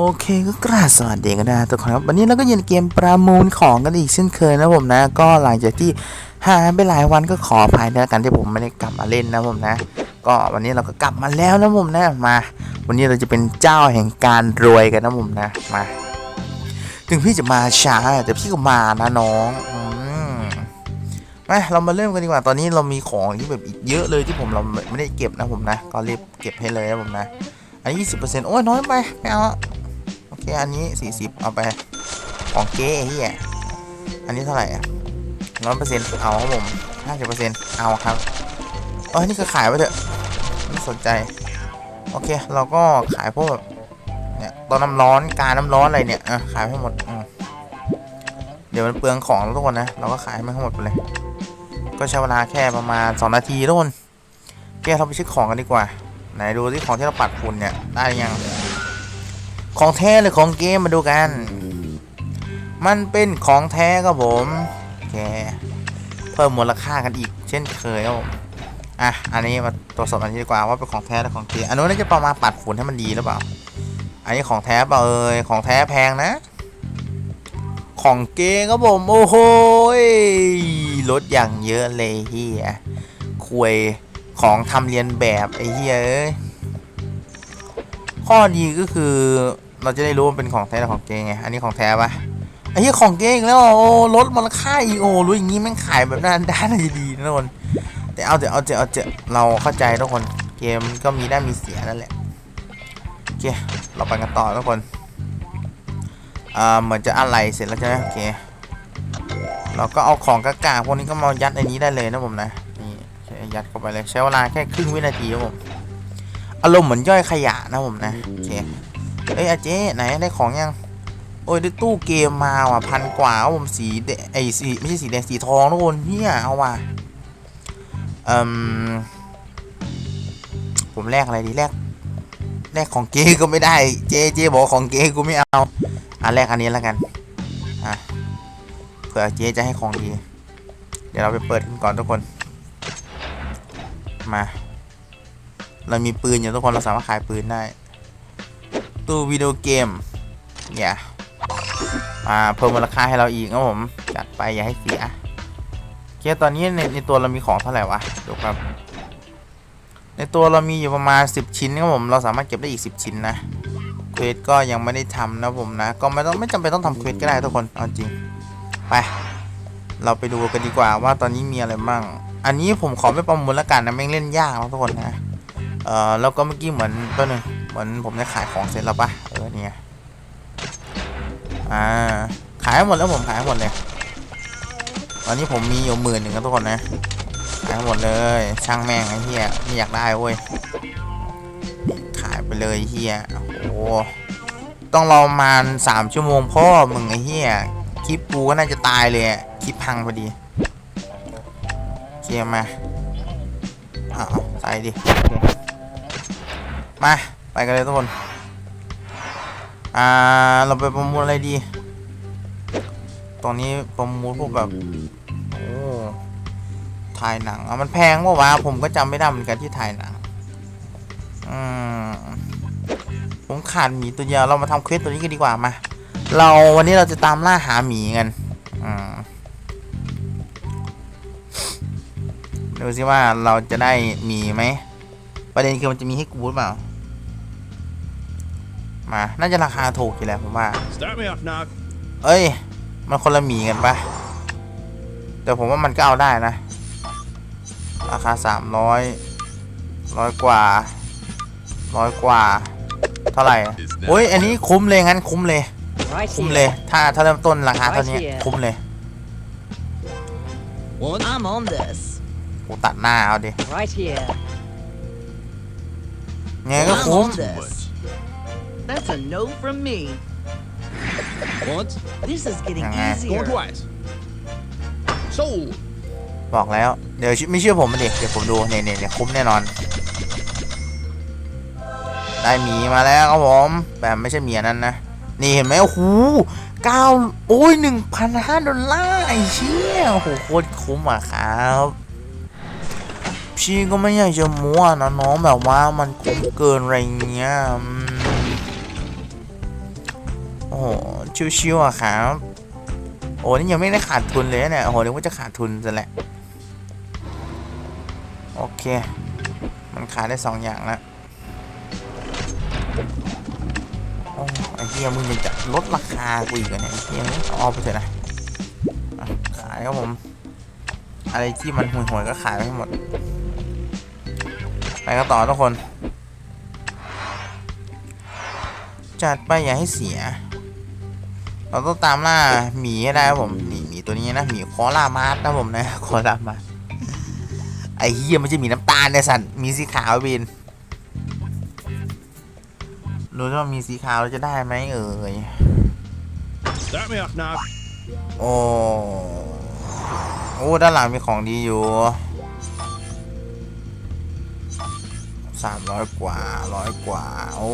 โอเคก็กราบสวัสดีกันนะทุกคนครับวันนี้เราก็ยินเกมประมูลของกันอีกเช่นเคยนะผมนะ ก็หลังจากที่หายไปหลายวันก็ขออภัยนะกันที่ผมไม่ได้กลับมาเล่นนะผมนะ ก็วันนี้เราก็กลับมาแล้วนะผมนะมา วันนี้เราจะเป็นเจ้าแห่งการรวยกันนะผมนะมา ถึงพี่จะมาช้าแต่พี่ก็มานะน้องมาเรามาเริ่มกันดีกว่าตอนนี้เรามีของที่แบบอีกเยอะเลยที่ผมเราไม่ได้เก็บนะผมนะ ก็รีบเก็บให้เลยนะผมนะอันนี้ยี่สิบเปอร์เซ็นต์โอ้ยน้อยไปไม่เอา คอันนี้สี่สิบเอาไป ของเก๊เฮียอันนี้เท่าไหร่ร้อยเปอร์เซ็นต์เอาครับผมห้าสิบเปอร์เซ็นต์เอาครับเอ้ยนี่ก็ขายไปเถอะไม่สนใจ โอเค เราก็ขายพวกแบบเนี่ยตอนน้ำร้อนการน้ำร้อนอะไรเนี่ยอะขายให้หมดอืมเดี๋ยวมันเปลืองของทุกคนนะ เราก็ขายให้มันทั้งหมดไปเลย ก็ใช้เวลาแค่ประมาณสองนาทีทุกคนโอเคเราไปเช็คของกันดีกว่า ไหนดูที่ของที่เราปัดฝุ่นเนี่ยได้ยัง ของแท้หรือของเกมมาดูกัน มันเป็นของแท้ครับผมโอเคเพิ่มมูลค่ากันอีก เช่นเคยครับอะอันนี้มาตรวจสอบอันนี้ดีกว่าว่าเป็นของแท้หรือของเกมอันนู้นน่าจะประมาณปัดฝุ่นให้มันดีหรือเปล่า อันนี้ของแท้เปล่าเอ่ยของแท้แพงนะ ของเกมครับผมโอ้โหลดอย่างเยอะเลยเฮียคุยของทำเรียนแบบไอ้เหี้ยเอ้ยข้อดีก็คือ เราจะได้รู้ว่าเป็นของแท้หรือของเก๊ไง อันนี้ของแท้ปะไอ้เหี้ยของเก๊อีกแล้วโอ้ลดมูลค่าอีโอรู้อย่างงี้แม่งขายแบบนั้นด้น่าจะดีนะทุกคนแต่เอาเถอเอาเถอเอาเถอเราเข้าใจทุกคนเกมก็มีได้มีเสียนั่นแหละโอเคเราไปกันต่อทุกคนอ่าเหมือนจะอะไรเสร็จแล้วใช่ไหมโอเคเราก็เอาของกากๆพวกนี้ก็มายัดในนี้ได้เลยนะผมนะนี่ใช้ยัดเข้าไปเลยใช้เวลาแค่ครึ่งวินาทีครับผมอารมณ์เหมือนย่อยขยะนะผมนะโอเค เอ้ยอาเจ๊ไหนได้ของยัง โอ้ยได้ตู้เกมมาว่ะพันกว่าครับผมสีแดงไอ้สีไม่ใช่สีแดงสีทองทุกคนเฮียเอาว่ะเอ่มผมแลกอะไรดีแลกแลกของเก๊ก็ไม่ได้ เจ๊เจ๊บอกของเก๊กูไม่เอาอะแลกอันนี้แล้วกันอะเผื่อเจ๊จะให้ของดี เดี๋ยวเราไปเปิดกันก่อนทุกคนมา เรามีปืนอยู่ทุกคนเราสามารถขายปืนได้ ตู้วิดีโอเกมอย่ามาเพิ่มมูลค่าให้เราอีกครับผม จัดไปอย่าให้เสียเคตอนนี้ในในตัวเรามีของเท่าไหร่วะดูครับ ในตัวเรามีอยู่ประมาณ 10 ชิ้นครับผม เราสามารถเก็บได้อีก 10 ชิ้นนะเควสก็ยังไม่ได้ทำนะผมนะ ก็ไม่ต้องไม่จำเป็นต้องทำเควสก็ได้ทุกคนเอาจริง ไป เราไปดูกันดีกว่าว่าตอนนี้มีอะไรบ้าง อันนี้ผมขอไม่ประมูลแล้วกันนะแม่งเล่นยากนะทุกคนนะ เอ่อแล้วก็เมื่อกี้เหมือนตัวหนึ่ง มือนผมได้ขายของเสร็จแล้วปะเออเนี่ยอ่าขายหมดแล้วผมขายหมดเลยตอนนี้ผมมีอยู่หมื่นหนึ่งนะทุกคนนะขายหมดเลยช่างแม่งไอ้เหี้ยไม่อยากได้เว้ยขายไปเลยเหี้ยโอ้โหต้องรอประมาณสามชั่วโมงพ่อมึงไอ้เหี้ยคลิปกูก็น่าจะตายเลยคลิปพังพอดีเคลียร์มาเอาเอาใส่ดิมา ไปกันเลยทุกคน อ่า เราไปประมูลอะไรดี ตรงนี้ประมูลพวกแบบ โอ้ ถ่ายหนังอะมันแพงปะวะ ผมก็จำไม่ได้เหมือนกันที่ถ่ายหนัง อืม ผมขาดหมีตัวเดียว เรามาทำเควสตัวนี้กันดีกว่ามา เราวันนี้เราจะตามล่าหาหมีกันอืมดูสิว่าเราจะได้หมีไหม ประเด็นคือมันจะมีให้กูหรือเปล่า มา น่าจะราคาถูกอยู่แหละผมว่า Start me off, Nog. เอ้ย มันคนละหมีกันปะแต่ผมว่ามันก็เอาได้นะ ราคาสามร้อยร้อยกว่าร้อยกว่า เท่าไหร่อะโอ้ย อันนี้คุ้มเลยงั้นคุ้มเลย Right คุ้ม here. เลย ถ้าถ้าเริ่มต้นราคาเท่านี้คุ้มเลย One. I'm on this. กูตัดหน้าเอาดิ Right here. ไงก็ I'm คุ้ม on this. That's a no from me. Once. This is getting Uh-huh. easier. Going twice. Sold. บอกแล้ว เดี๋ยวไม่เชื่อผมมาดิเดี๋ยวผมดูเนี่ยเนี่ยเนี่ยคุ้มแน่นอน ได้หมีมาแล้วครับผมแต่ไม่ใช่หมีอันนั้นนะ นี่เห็นไหมโอ้โหเก้าโอ้ยหนึ่งพันห้าดอลลาร์ไอ้เชี่ยโอ้โหโคตรคุ้มอะครับ พี่ก็ไม่อยากจะมั่วนะน้องแบบว่ามันคุ้มเกินอะไรเงี้ยอืม โห ชิวๆอะครับ โอ้นี่ยังไม่ได้ขาดทุนเลยเนี่ย โอ้โหนึกว่าจะขาดทุนซะแหละ โอเค มันขายได้สองอย่างแล้วโอ้ไอ้เหี้ยมึงยังจะลดราคากูอีกเหรอเนี่ยไอเหี้ยเอาเอไปเถอะนะขายครับผม อะไรที่มันห่วยๆก็ขายไปหมด ไปกันต่อทุกคน จัดไปอย่าให้เสีย เราต้องตามล่าหมีให้ได้ครับผมนี่หมีตัวนี้นะหมีคอล่ามาร์สนะผมนะคอล่ามาร์สไอ้เหี้ยมันจะมีน้ำตาลในสัตว์มีสีขาวบินรู้ว่ามีสีขาวเราจะได้ไหมเอ่ย Start me off, Knock. โอ้โอ้ด้านหลังมีของดีอยู่ สามร้อยกว่าร้อยกว่า โอ้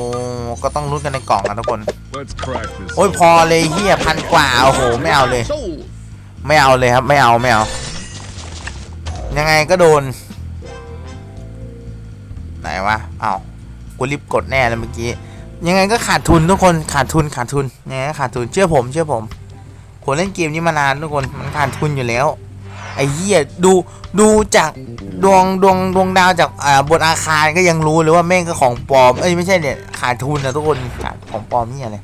ก็ต้องลุ้นกันในกล่องกันทุกคน Let's crack this. โอ้ยพอเลยเฮียพันกว่าโอ้โหไม่เอาเลย Sold. ไม่เอาเลยครับไม่เอาไม่เอายังไงก็โดน ไหนวะเอากูรีบกดแน่เลยเมื่อกี้ยังไงก็ขาดทุนทุกคนขาดทุนขาดทุนยังไงก็ขาดทุนเชื่อผมเชื่อผมผมเล่นเกมนี้มานานทุกคนมันขาดทุนอยู่แล้ว ไอ้เหี้ยดูดูจากดวงดวงดวงดาวจากอ่าบนอาคารก็ยังรู้เลยว่าแม่งก็ของปลอมเอ้ยไม่ใช่เนี่ยขาดทุนนะทุกคนขาดของปลอมนี่อะไร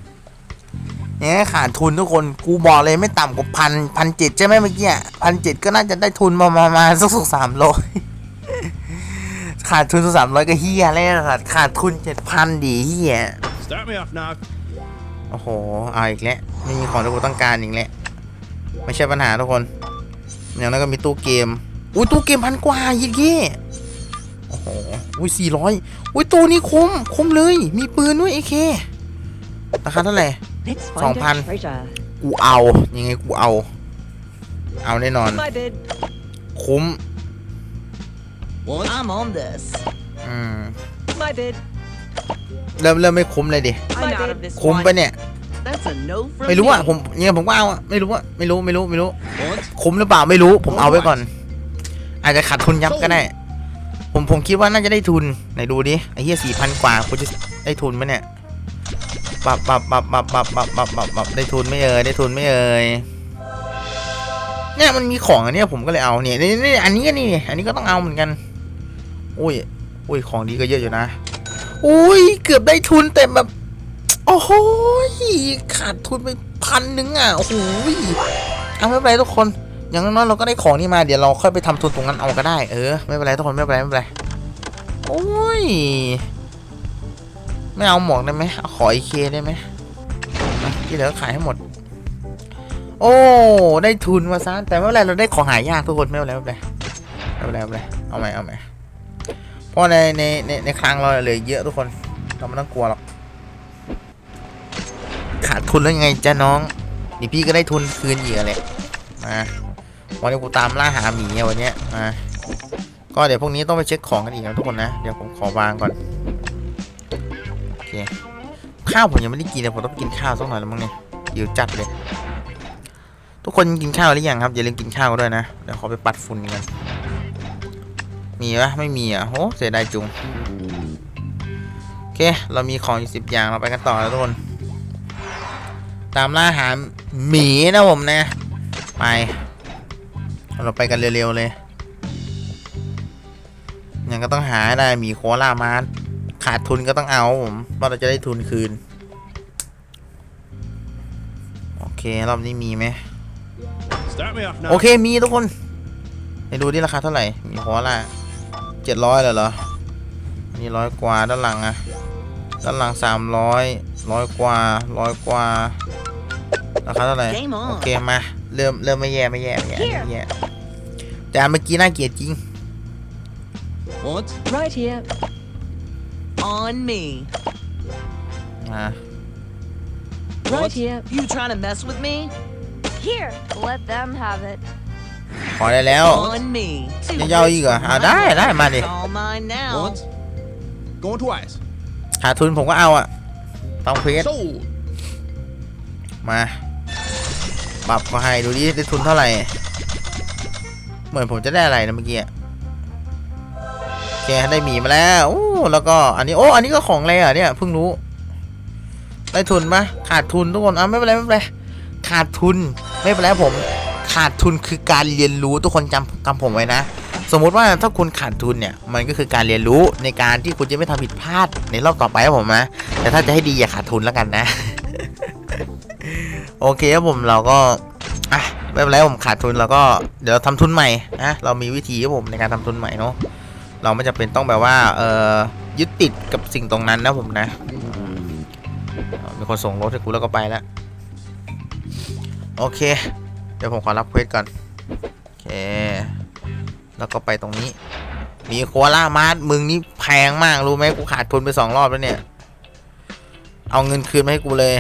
ยังไงก็ขาดทุนทุกคนกูบอกเลยไม่ต่ำกว่าพันพันเจ็ดใช่ไหมเมื่อกี้พันเจ็ดก็น่าจะได้ทุนมามามาสักสักสามร้อยขาดทุนสักสามร้อยก็เฮียแล้วขาดขาดทุนเจ็ดพันดีเฮีย Start me off, Knock. โอ้โห เอาอีกแล้วไม่มีของที่กูต้องการอีกแล้วไม่ใช่ปัญหาทุกคน อย่างนั้นก็มีตู้เกม อุ้ยตู้เกมพันกว่ายี่กี้โอ้โหอุ้ยสี่ร้อยอุ้ยตู้นี้คุ้มคุ้มเลย มีปืนด้วยเอเคราคาเท่าไหร่ Let's Song find Pan. a treasure. กูเอา ยังไงกูเอา เอาแน่นอน My bid. คุ้ม What? I'm on this. อืม My bid. เริ่มเริ่มไม่คุ้มเลยดิ I'm out of this คุ้ม one. ปะเนี่ย That's a no from ไม่รู้อะ me. ผมเนี่ยผมก็เอาอะไม่รู้อะไม่รู้ไม่รู้ไม่รู้ What? คุ้มหรือเปล่าไม่รู้ ผมเอาไว้ก่อน อาจจะขาดทุนยับก็ได้ผมผมคิดว่าน่าจะได้ทุนไหนดูดิไอ้เหี้ยสี่พันกว่ากูจะได้ทุนไหมเนี่ยปับปับปับปับปับปับปับปับปับได้ทุนไม่เอ่ยได้ทุนไม่เอ่ยเนี่ยมันมีของอันเนี้ยผมก็เลยเอาเนี่ยนี่นี่อันนี้ก็นี่ อันนี้ก็ต้องเอาเหมือนกันอุ้ยอุ้ยของดีก็เยอะอยู่นะอุ้ยเกือบได้ทุนแต่แบบ โอ้โหขาดทุนไปพันหนึ่งอะ โอ้โหยเอาไม่เป็นไรทุกคน อย่างน้อยเราก็ได้ของนี่มา เดี๋ยวเราค่อยไปทำทุนตรงนั้นเอาก็ได้ เออ ไม่เป็นไรทุกคน ไม่เป็นไร ไม่เป็นไร โอ้ย ไม่เอาหมวกได้ไหมเอาขออีเคได้ไหมที่เหลือขายให้หมด โอ้ ได้ทุนมาซะ แต่ไม่เป็นไร เราได้ของหายากทุกคน ไม่เป็นไร ไม่เป็นไร ไม่เป็นไร ไม่เป็นไร เอาใหมเอาใหมเพราะในในในในคลังเราเหลือเยอะทุกคน เราไม่ต้องกลัวหรอก ขาดทุนแล้วยังไงจ้าน้องเดี๋ยวพี่ก็ได้ทุนคืนอีกอะแหละมาวันนี้กูตามล่าหาหมีวันนี้มาก็เดี๋ยวพวกนี้ต้องไปเช็คของกันอีกนะทุกคนนะเดี๋ยวผมขอวางก่อนโอเคข้าวผมยังไม่ได้กินเลยผมต้องกินข้าวสักหน่อยแล้วมั้งเนี่ยเดี๋ยวจัดเลย ทุกคนกินข้าวหรือยังครับอย่าลืมกินข้าวด้วยนะเดี๋ยวขอไปปัดฝุ่นกันมีปะไม่มีอะโหเสียดายจุงโอเคเรามีของอยู่สิบอย่างเราไปกันต่อแล้วทุกคน ตามล่าหาหมีนะผมนะ ไป เราไปกันเร็วๆเลยยังก็ต้องหาได้หมีโคอาล่ามาขาดทุนก็ต้องเอาผมว่าเราจะได้ทุนคืน โอเค รอบนี้มีไหมโอเคมีทุกคนไปดูที่ราคาเท่าไหร่ มีโคล่าเจ็ดร้อยเลยเหรอนี่ร้อยกว่าด้านหลังอะด้านหลังสามร้อยร้อยกว่าร้อยกว่า ราคาเท่าไหร่ Game โอ on. เคมาเริ่มเริ่มไม่แย่ไม่แย่ไม่แย่ไม่แย่แต่อันเมื่อกี้น่าเกลียดจริง What? Right here. On me. อ่า Right here. You trying to mess with me? Here, let them have it. ขอได้แล้ว On me. Too จะเอาอีกเหรออ่าได้ได้มาดิ It's all mine now. What? Going twice. ขาดทุนผมก็เอาอะต้องเพชร Sold. มา ปรับมาให้ดูดิได้ทุนเท่าไหร่ เหมือนผมจะได้อะไรนะเมื่อกี้อะโอเคได้หมีมาแล้วโอ้แล้วก็อันนี้โอ้อันนี้ก็ของอะไรอะเนี่ยเพิ่งรู้ ได้ทุนปะขาดทุนทุกคนอะไม่เป็นไรไม่เป็นไรขาดทุนไม่เป็นไรผม ขาดทุนคือการเรียนรู้ทุกคนจำจำผมไว้นะ สมมุติว่าถ้าคุณขาดทุนเนี่ย มันก็คือการเรียนรู้ในการที่คุณจะไม่ทำผิดพลาดในรอบต่อไปครับผมนะแต่ถ้าจะให้ดีอย่าขาดทุนแล้วกันนะ โอเคครับผมเราก็อะไม่เป็นไรผมขาดทุนเราก็เดี๋ยวเราทำทุนใหม่นะเรามีวิธีครับผมในการทำทุนใหม่เนาะเราไม่จำเป็นต้องแบบว่าเออยึดติดกับสิ่งตรงนั้นนะผมนะมีคนส่งรถให้กูแล้วก็ไปแล้วโอเค เดี๋ยวผมขอรับเควสก่อนโอเค แล้วก็ไปตรงนี้ มีโคอาล่ามาร์มึงนี่แพงมากรู้ไหมกูขาดทุนไปสองรอบแล้วเนี่ย เอาเงินคืนมาให้กูเลย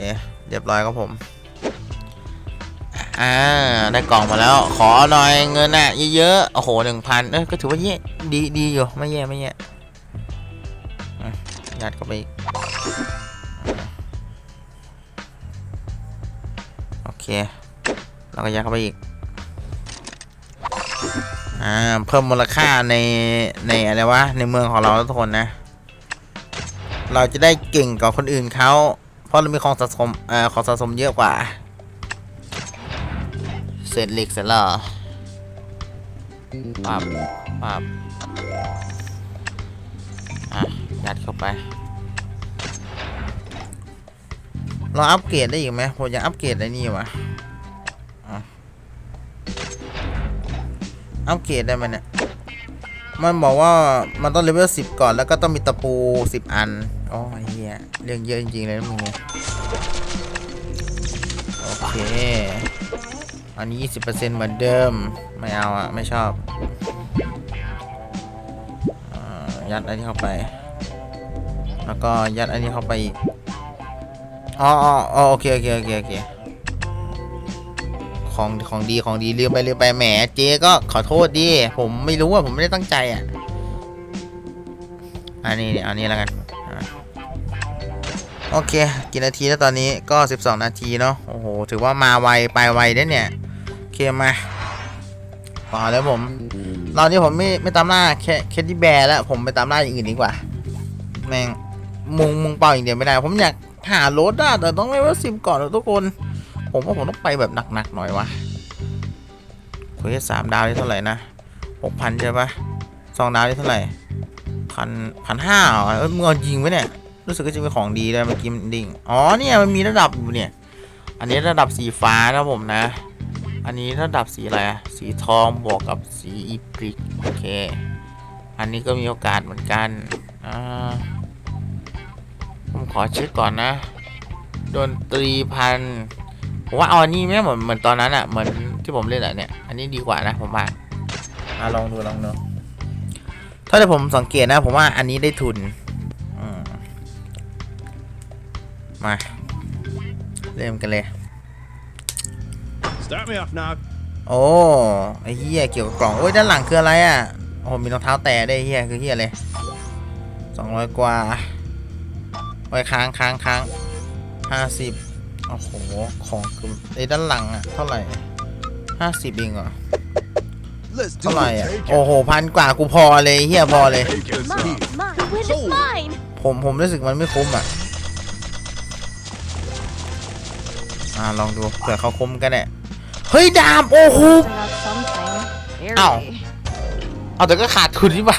เคเรียบร้อยครับผม อ่า ได้กล่องมาแล้ว ขอหน่อยเงินอะเยอะๆ โอ้โหหนึ่งพันเออก็ถือว่าเย่ดีดีอยู่ ไม่แย่ไม่แย่ยัดเข้าไปอีกโอเคแล้วก็ยัดเข้าไปอีก อ่า เพิ่มมูลค่าใน ในอะไรวะ ในเมืองของเราทุกคนนะ เราจะได้เก่งกว่าคนอื่นเขา เพราะเรามีของสะสมเอ่อของสะสมเยอะกว่าเศษเหล็กเสร็จแล้วเหรอปับปับอะยัดเข้าไป เราอัปเกรดได้อีกไหมผมอยากอัปเกรดไอ้นี่วะอะอัปเกรดได้ไหมเนี่ย มันบอกว่ามันต้องเลเวลสิบก่อนแล้วก็ต้องมีตะปูสิบอันอ้ยเฮียเรื่องเยอะจริงๆเลยนะมึงเนี่ยโอเค อันนี้20%เหมือนเดิม ไม่เอาอะไม่ชอบอยัดอันนี้เข้าไป แล้วก็ยัดอันนี้เข้าไปอีกอ๋ออ๋ออ๋อโอเคโอเคโอเคโอเค ของของดีของดีลืมไปลืมไปแหมเจ๊ก็ขอโทษดิผมไม่รู้ว่าผมไม่ได้ตั้งใจอะอันนี้เนี่ยอันนี้แล้วกันโอเคกี่นาทีแล้วตอนนี้ก็ 12 นาทีเนาะโอ้โหถือว่ามาไวไปไวได้เนี่ยโอเคมาต่อแล้วผมตอนนี้ผมไม่ไม่ตามล่าแค่แคดดี้แบร์แล้วผมไปตามล่าอย่างอื่นดีกว่าแม่งมุงมุงเป่าอย่างเดียวไม่ได้ ผมอยากหารถอะแต่ต้องเลเวลสิบก่อนทุกคน ผมว่าผมต้องไปแบบหนักๆหน่อยวะควสสามดาวได้เท่าไหร่นะหกพันใช่ปะสองดาวได้เท่าไหร่พันพันห้าเออมึงเอายิงไว้เนี่ย รู้สึกก็จะเป็นของดีเลยเมื่อกี้มันดิ่งอ๋อเนี่ยมันมีระดับอยู่เนี่ย อันนี้ระดับสีฟ้านะผมนะ อันนี้ระดับสีอะไรอะสีทองบวกกับสีอีพริกโอเค อันนี้ก็มีโอกาสเหมือนกันอ่าผมขอเช็คก่อนนะดนตรีพัน ผมว่าเอาอันนี้ไหมเหมือนเหมือนตอนนั้นอะเหมือนที่ผมเล่นอะเนี่ย อันนี้ดีกว่านะผมว่าอะลองดูลองดูถ้าที่ผมสังเกตนะ ผมว่าอันนี้ได้ทุนอืมมา เริ่มกันเลย Start me off now. โอ้ไอ้เฮียเกี่ยวกับกล่อง โอ้ยด้านหลังคืออะไรอะโอ้มีรองเท้าแตะได้วยเฮียคือเฮียเลยสองร้อยกว่าไว้ค้างค้างค้างห้าสิบ โอ้โห ของคือไอ้ด้านหลังอะเท่าไหร่ห้าสิบเองเหรอ Let's เท่าไหร่อะ โอ้โห พันกว่ากูพอเลยเฮียพอเลย Mine, mine. The win is Sold. mine. ผมผมรู้สึกมันไม่คุ้มอะ อ่าลองดูเผื่อเขาคุ้มกันแหละเฮ้ย ดาบโอ้โห I got something. Ow. Barely. เอาแต่ก็ขาดทุนที่บ้า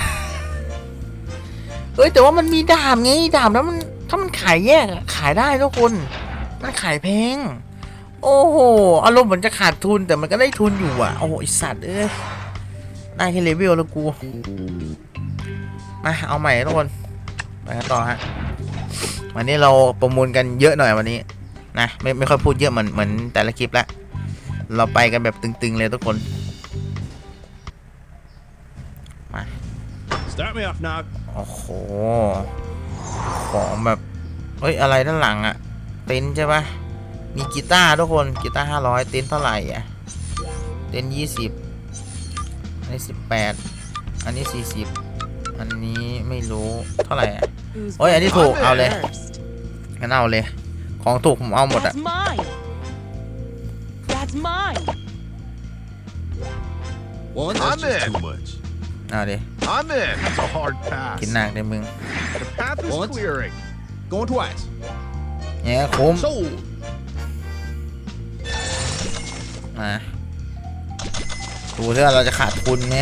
เอ้ย แต่ว่ามันมีดาบไง ดาบแล้วมันถ้ามันขายแยกอะขายได้ทุกคน มันขายแพง โอ้โห อารมณ์เหมือนจะขาดทุนแต่มันก็ได้ทุนอยู่อะ โอ้โหไอสัตว์เอ้ยได้แค่เลเวลแล้วกู มาเอาใหม่ทุกคน ไปกันต่อฮะ วันนี้เราประมูลกันเยอะหน่อยวันนี้ นะ ไม่ไม่ค่อยพูดเยอะเหมือนเหมือนแต่ละคลิปละ เราไปกันแบบตึงๆเลยทุกคน Start me off now. โอ้โห ของแบบ เฮ้ย อะไรด้านหลังอะ เต็นท์ใช่ปะมีกีตาร์ทุกคนกีตาร์ห้าร้อยเต็นท์เท่าไหร่อะเต็นยี่สิบอันนี้สิบแปดอันนี้สี่สิบอันนี้ไม่รู้เท่าไหร่อะ Who's โอ้ยอันนี้ถูกเอาเลย first? งั้นเอาเลย ของถูกผมเอาหมดอะ That's mine. That's mine. One. That's just too much. เอาดิ I'm in. That's a hard กิน pass. หนักเลยมึง The path is Once. clearing. Going twice. เนี่ยคุ้ม Sold. มาดูซิว่าเราจะขาดทุนไหม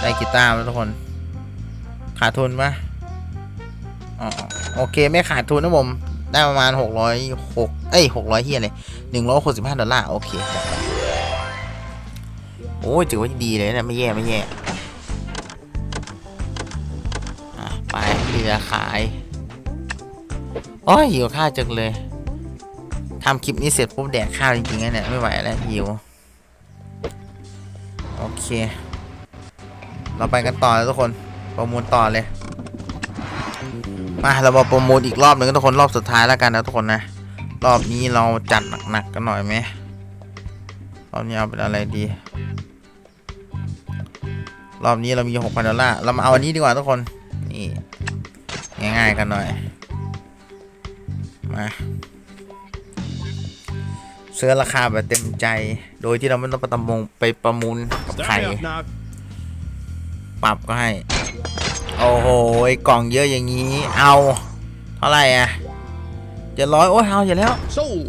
ได้กีตาร์แล้วทุกคน ขาดทุนปะอ๋อโอเคไม่ขาดทุนนะผม ได้ประมาณหกร้อยหกเอ้ยหกร้อยเฮียเลยหนึ่งร้อยหกสิบห้าดอลลาร์ โอเคจัดไปโอ้ยถือว่าดีเลยนะ ไม่แย่ ไม่แย่อะไปเหลือขาย โอ้ยหิวข้าวจังเลยทำคลิปนี้เสร็จปุ๊บแดกข้าวจริงๆนะเนี่ยไม่ไหวแล้วหิว โอเค เราไปกันต่อแล้วทุกคน ประมูลต่อเลย มาเรามาประมูลอีกรอบหนึ่งทุกคนรอบสุดท้ายแล้วกันนะทุกคนนะ รอบนี้เราจัดหนักๆกันหน่อยไหมรอบนี้เอาเป็นอะไรดี รอบนี้เรามีหกพันดอลลาร์ เรามาเอาอันนี้ดีกว่าทุกคน นี่ ง่ายๆกันหน่อย มาเสื้อราคาแบบเต็มใจ โดยที่เราไม่ต้องไปตำมงไปประมูลกับใคร Start me up, Nog. ปรับก็ให้ โอ้โหกล่องเยอะอย่างนี้ เอา เท่าไหร่อะเจ็ดร้อยโอ้ยเอาอย่าแล้ว Sold.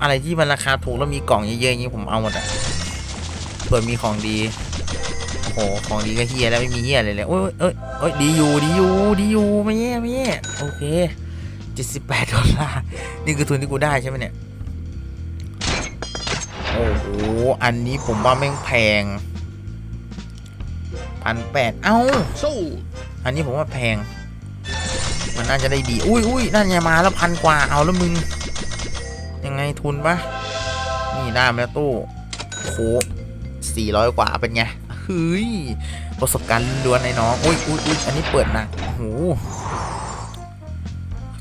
อะไรที่มันราคาถูกแล้วมีกล่องเยอะๆอย่างนี้ผมเอาหมดอะเผื่อมีของดี โอ้โห ของดีก็เฮียแล้วไม่มีเฮียเลยเลยโอ้ยเอ้ยเอ้ยดีอยู่ดีอยู่ดีอยู่ไม่แย่ไม่แย่โอเค เจ็ดสิบแปดดอลลาร์นี่คือทุนที่กูได้ใช่ไหมเนี่ย โอ้โห อันนี้ผมว่าแม่งแพงพันแปดเอ้า อันนี้ผมว่าแพง มันน่าจะได้ดี อุ้ยอุ้ยนั่นไงมาแล้วพันกว่า เอาแล้วมึง ยังไงทุนปะนี่ได้มาแล้วตู้โอ้โหสี่ร้อยกว่าเป็นไงเฮ้ย ประสบการณ์ล้วนไอ้น้อง อุ้ยอุ้ยอุ้ยอันนี้เปิดหนักโอ้โห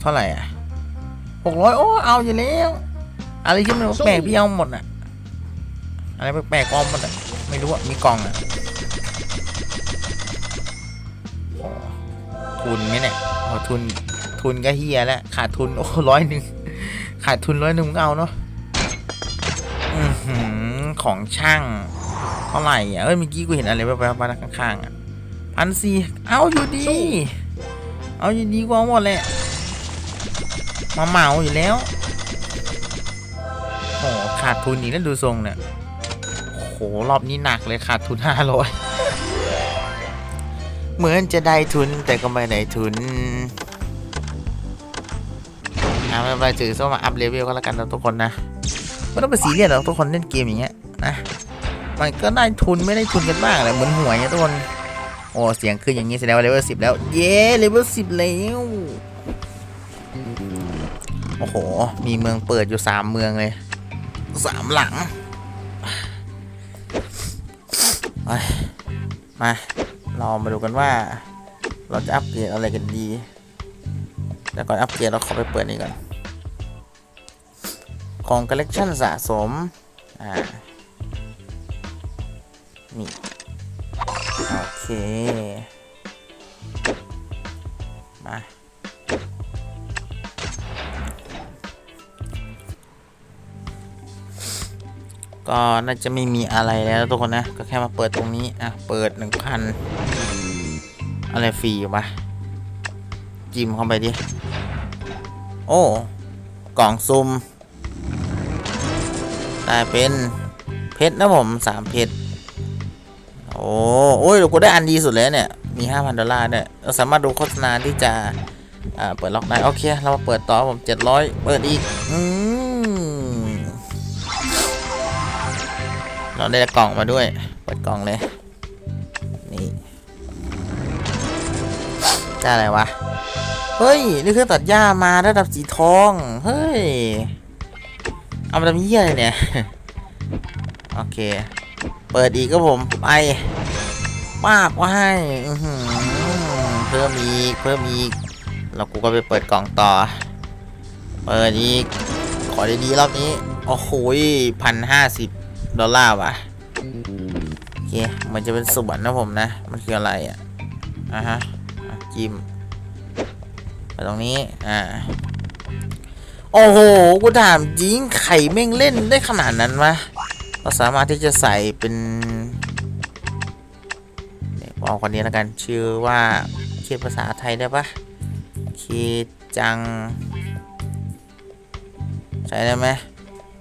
เท่าไหร่อะหกร้อยโอ้เอาอยู่แล้ว อะไรที่มันแปลกๆพี่เอาหมดอะ อะไรแปลกๆก็เอาหมดอะ ไม่รู้อะ มีกล่องอะโอ้ทุนไหมเนี่ยโอ้ทุน ทุนก็เฮียแล้ว ขาดทุน โอ้ร้อยหนึ่ง ขาดทุนร้อยหนึ่งมึงเอาเนาะอือหือของช่าง เท่าไหร่อะ เอ้ย เมื่อกี้กูเห็นอะไรแวบๆมาข้างๆอะพันสี่ เอาอยู่ดี เอาอยู่ดีกว่าหมดแหละ มาเหมาอยู่แล้วโอ้ขาดทุนอีกแล้วดูทรงเนี่ยโหรอบนี้หนักเลยขาดทุนห้าร้อยเหมือนจะได้ทุนแต่ก็ไม่ได้ทุนอะไม่เป็นไรถือซะว่าอัพเลเวลก็แล้วกันนะทุกคนนะไม่ต้องไปซีเรียสหรอกทุกคนเล่นเกมอย่างเงี้ยนะมันก็ได้ทุนไม่ได้ทุนกันบ้างแหละเหมือนหวยเนี่ยทุกคนโอ้เสียงขึ้นอย่างนี้แสดงว่าเลเวลสิบแล้ว เย้เลเวลสิบแล้ว โอ้โห มีเมืองเปิดอยู่สามเมืองเลยสามหลังมาเรามาดูกันว่า เราจะอัปเกรดอะไรกันดีแต่ก่อนอัปเกรดเราขอไปเปิดนี่ก่อน ของ collection สะสม อ่า นี่ โอเค มา ก็น่าจะไม่มีอะไรแล้วทุกคนนะ ก็แค่มาเปิดตรงนี้ อะ เปิดหนึ่งพันอะไรฟรีอยู่ปะจิ้มเข้าไปดิ โอ้ กล่องซุ่มได้เป็นเพชรนะผมสามเพชร โอ้โอ้ยกูได้อันดีสุดเลยเนี่ย มี5,000ดอลลาร์ด้วยเราสามารถดูโฆษณาที่จะ อ่า เปิดล็อกได้ โอเค เรามาเปิดต่อผม700เปิดอีก อืม เราได้กล่องมาด้วย เปิดกล่องเลย นี่ได้อะไรวะ เฮ้ย นี่เครื่องตัดหญ้ามาระดับสีทอง เฮ้ย เอามาทำเหี้ยอะไรเนี่ย โอเค เปิดอีกก็ผม ไปป้าบว่าให้เพิ่มอีก เพิ่มอีก แล้วกูก็ไปเปิดกล่องต่อ เปิดอีก ขอดีๆรอบนี้ โอ้โหพันห้าสิบ ดอลลาร์ว่ะโอเคมันจะเป็นสวรรค์นะผมนะ มันคืออะไรอะอะฮะจิ้มไปตรงนี้ อ่า โอ้โห กูถามจริงไข่แม่งเล่นได้ขนาดนั้นวะเราสามารถที่จะใส่เป็นเอาคนนี้แล้วกันชื่อว่าเขียนภาษาไทยได้ปะคีจัง ใส่ได้ไหม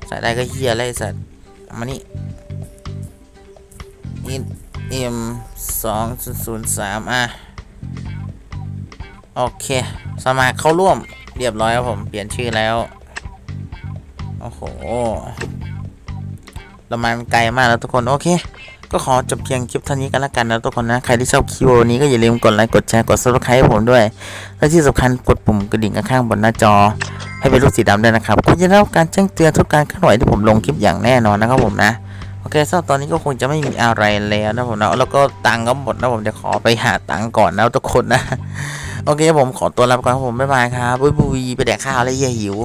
ใส่ได้ก็เฮียอะไรสัตว์ มานี่อินเอ็มสองศูนย์สามอะ โอเค สมัครเข้าร่วมเรียบร้อยครับผม เปลี่ยนชื่อแล้ว โอ้โหเรามามันไกลมากแล้วทุกคน โอเค ก็ขอจบเพียงคลิปเท่านี้กันแล้วกันนะทุกคนนะ ใครที่ชอบคลิปวันนี้ก็อย่าลืมกดไลค์ กดแชร์ กด subscribe ให้ผมด้วย และที่สำคัญกดปุ่มกระดิ่งข้างๆบนหน้าจอ ให้เป็นรูปสีดำด้วยนะครับก็จะได้รับการแจ้งเตือนทุกการเคลื่อนไหวที่ผมลงคลิปอย่างแน่นอนนะครับผมนะ โอเคสำหรับตอนนี้ก็คงจะไม่มีอะไรแล้วนะผมนะ แล้วก็ตังค์ก็หมดนะผมจะขอไปหาตังค์ก่อนนะทุกคนนะ โอเคผมขอตัวลาไปก่อนผมบ๊ายบายครับบุยบุยไปแดกข้าวแล้วเหี้ยหิว